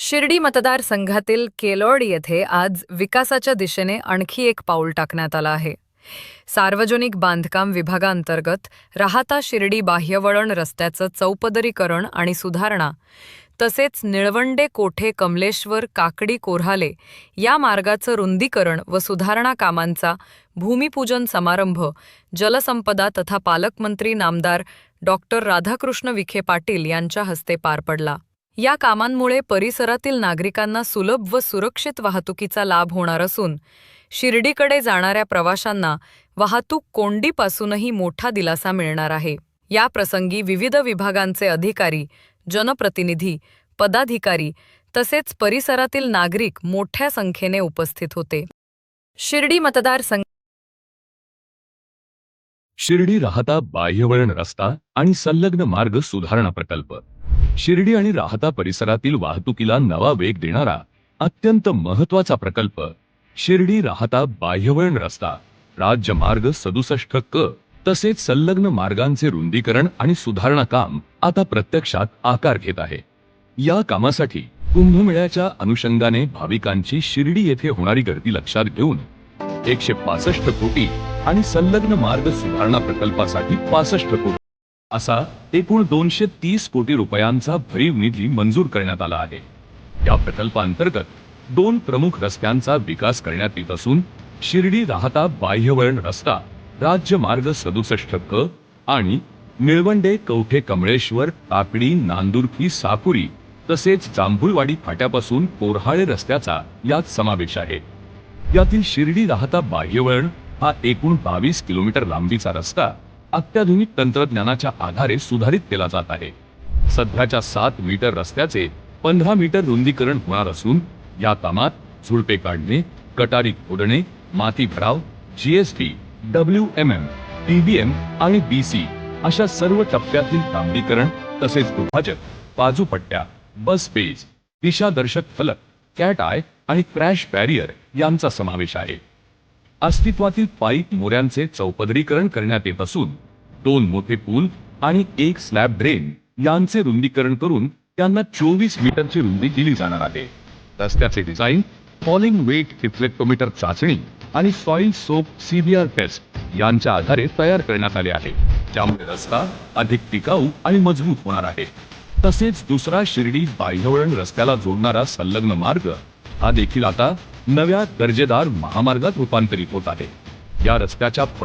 शिर्डी मतदारसंघातील केलोड येथे आज विकासाच्या दिशेने आणखी एक पाऊल टाकण्यात आलं आहे. सार्वजनिक बांधकाम विभागांतर्गत राहता शिर्डी बाह्यवळण रस्त्याचं चौपदरीकरण आणि सुधारणा तसेच निळवंडे कोठे कमलेश्वर काकडी कोऱ्हाले या मार्गाचं रुंदीकरण व सुधारणा कामांचा भूमिपूजन समारंभ जलसंपदा तथा पालकमंत्री नामदार डॉक्टर राधाकृष्ण विखे पाटील यांच्या हस्ते पार पडला. या कामांमुळे परिसरातील नागरिकांना सुलभ व सुरक्षित वाहतुकीचा लाभ होणार असून शिर्डीकडे जाणाऱ्या प्रवाशांना वाहतूक कोंडीपासूनही मोठा दिलासा मिळणार आहे. या प्रसंगी विविध विभागांचे अधिकारी जनप्रतिनिधी पदाधिकारी तसेच परिसरातील नागरिक मोठ्या संख्येने उपस्थित होते. शिर्डी मतदारसंघ शिर्डी राहता बाह्यवळण रस्ता आणि संलग्न मार्ग सुधारणा प्रकल्प. शिर्डी आणि राहता परिसरातील वाहतुकीला नवा वेग देणारा अत्यंत महत्त्वाचा प्रकल्प. शिर्डी राहता बाह्यवळण रस्ता राज्यमार्ग सदुसष्ट क तसेच संलग्न मार्गांचे रुंदीकरण आणि सुधारणा काम आता प्रत्यक्षात आकार घेत आहे. या कामासाठी कुंभमेळ्याच्या अनुषंगाने भाविकांची शिर्डी येथे होणारी गर्दी लक्षात घेऊन एकशे पासष्ट कोटी आणि संलग्न मार्ग सुधारणा प्रकल्पासाठी पासष्ट कोटी असा एकूण दोनशे तीस कोटी रुपयांचा भरीव निधी मंजूर करण्यात आला आहे. या प्रकल्पांतर्गत दोन प्रमुख रस्त्यांचा विकास करण्यात येत असून शिर्डी राहता बाह्यवळण रस्ता राज्य मार्ग सदुसष्ट क आणि निळवंडे कवठे कमळेश्वर तापडी नांदुरकी साकुरी तसेच जांभुळवाडी फाट्यापासून कोरहाळे रस्त्याचा यात समावेश आहे. यातील शिर्डी राहता बाह्यवळण हा एकूण बावीस किलोमीटर लांबीचा रस्ता अत्याधुनिक तंत्रज्ञानाच्या आधारे सुधारित केला जात आहे. सध्याच्या सात मीटर रस्त्याचे पंधरा मीटर रुंदीकरण होणार असून या कामात झुडपे काढणे गटारी खोदणे माती भराव GST W M M TBM आणि बीसी अशा सर्व टप्प्यातील डांबरीकरण तसेच दुभाजक बाजूपट्ट्या बस पेज दिशादर्शक फलक कॅट आय आणि क्रॅश बॅरियर यांचा समावेश आहे. अस्तित्वातील पाईप मोऱ्यांचे चौपदरीकरण करण्यात येत असून दोन मोठे पूल आणि एक स्लॅब ड्रेन यांचे रुंदीकरण करून त्यांना चोवीस मीटरची रुंदी दिली जाणार आहे. रस्त्याचे डिझाईन फॉलिंग वेट रिफ्लेक्टोमीटर चाचणी आणि सॉइल सोप सीबीआर टेस्ट यांच्या आधारे तयार करण्यात आले आहे. त्यामुळे रस्ता अधिक टिकाऊ आणि मजबूत होणार आहे. तसेच दुसरा शिर्डी बाह्यवळण रस्त्याला जोडणारा संलग्न मार्ग हा देखील आता नव्या दर्जेदार महामार्गात रूपांतरित होत आहे. या रस्त्याच्या